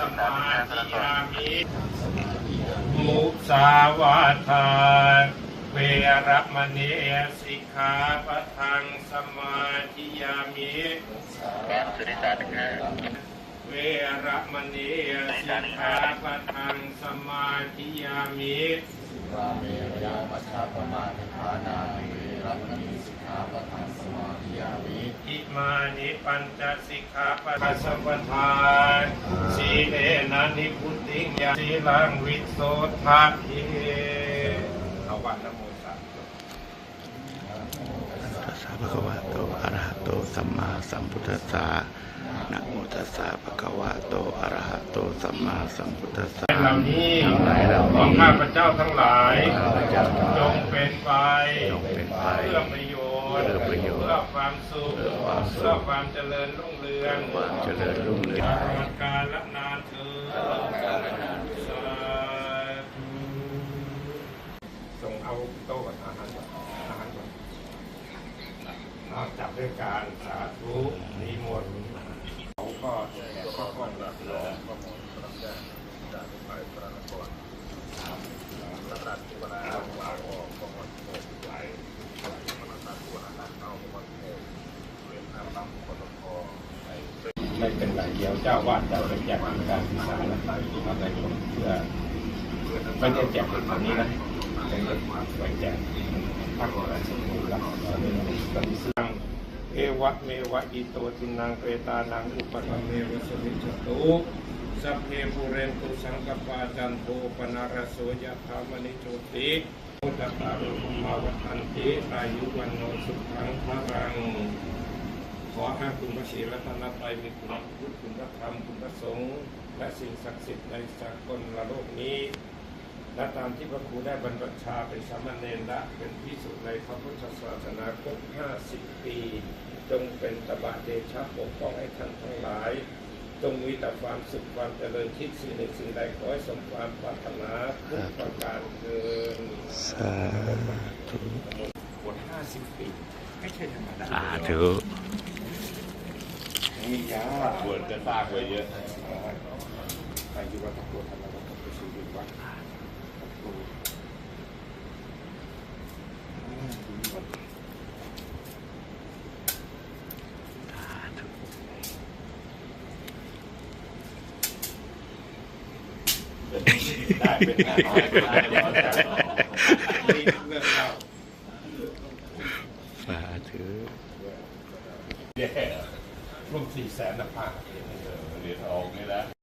มาธิยามิมุสาวาทาเวรมณีสิกขาปะทังสมาธิยามิครับสุริตานะครับเวรมณีสิกขาปะทังสมาธิยามิราเมรยามัชฌาปมาทิฐานาเวรัมณีสิกขาปะทังสมาธิยามิ อิ มานิปัญจสิกขาปะทังสัมปทานสีเลนะนิพุตติยาสีลังวิโสทาภิเอาวันนะโมสามจบตัสสะภะคะวะโตอะระหะโตสัมมาสัมพุทธัสสะนะโมตัสสะภะคะวะโตอะระหะโตสัมมาสัมพุทธัสสะเหล่านี้ทั้งหลายเหล่าของนี้ข้าพเจ้าทั้งหลายข้าพเจ้าทั้งหจลายงเป็นไปจงเป็นไปเพื่อประโยชน์ เพื่อประโยชน์เพื่อความสุขเพื่อความสุขเพื่อความเจริญรุ่งเรืองความเจริญรุ่งเรืองตลอดกาลนานเถิดสาธุส่งเอาโต๊ะกับอาหารก่อนอาหารก่อนเอาจับด้วยการสาธุนิมนต์เขาก็ก็ก็รับรองไม่เป็นไรเดียวเจ้าวาดจะไปแจกทางการศึกษาและไปอะไรเพื่อไม่ได้แจกคนแบบนี้นะเป็นไปแจกภาคอะไรสมบูรแล้วปฏิสังเอวะเมวะอิโตทินังเปตานังอุปะเมวะสมิจจตุสัพเพปุเรนตุสังกปาจันโทปนารโสยธามณิโชติพุทธตารุมาวันติอายุวันโนสุขังพระรัง ขอให้คุณพระศรีรัตนตรัยมีคุณพุทธคุณพระธรรมคุณพระสงฆ์และสิ่งศักดิ์สิทธิ์ในสากลโลกนี้ และตามที่พระครูได้บรรพชาเป็นสามเณรและเป็นที่สุในพระพุทธศาสนาครบ50 ปี จงเป็นตบะเดชะปกป้องให้ท่านทั้งหลาย จงมีแต่ความสุขความเจริญคิดสิ่งหนึ่งสิ่งใดขอให้สมความปรารถนาทุกประการเกินสาธุบท50 ปีไม่ใช่ธรรมดาสาธุ มียาบวชจะสร้างไว้เยอะใครคิดว่าต้องบวชทำไมต้องไปสู่ดีกว่าสาธุได้เป็นหน้าน้อยเป็นหน้าน้อยนี่เรื่องเร่วมสี่แสนนะพาเหรียญทองนี่แหละ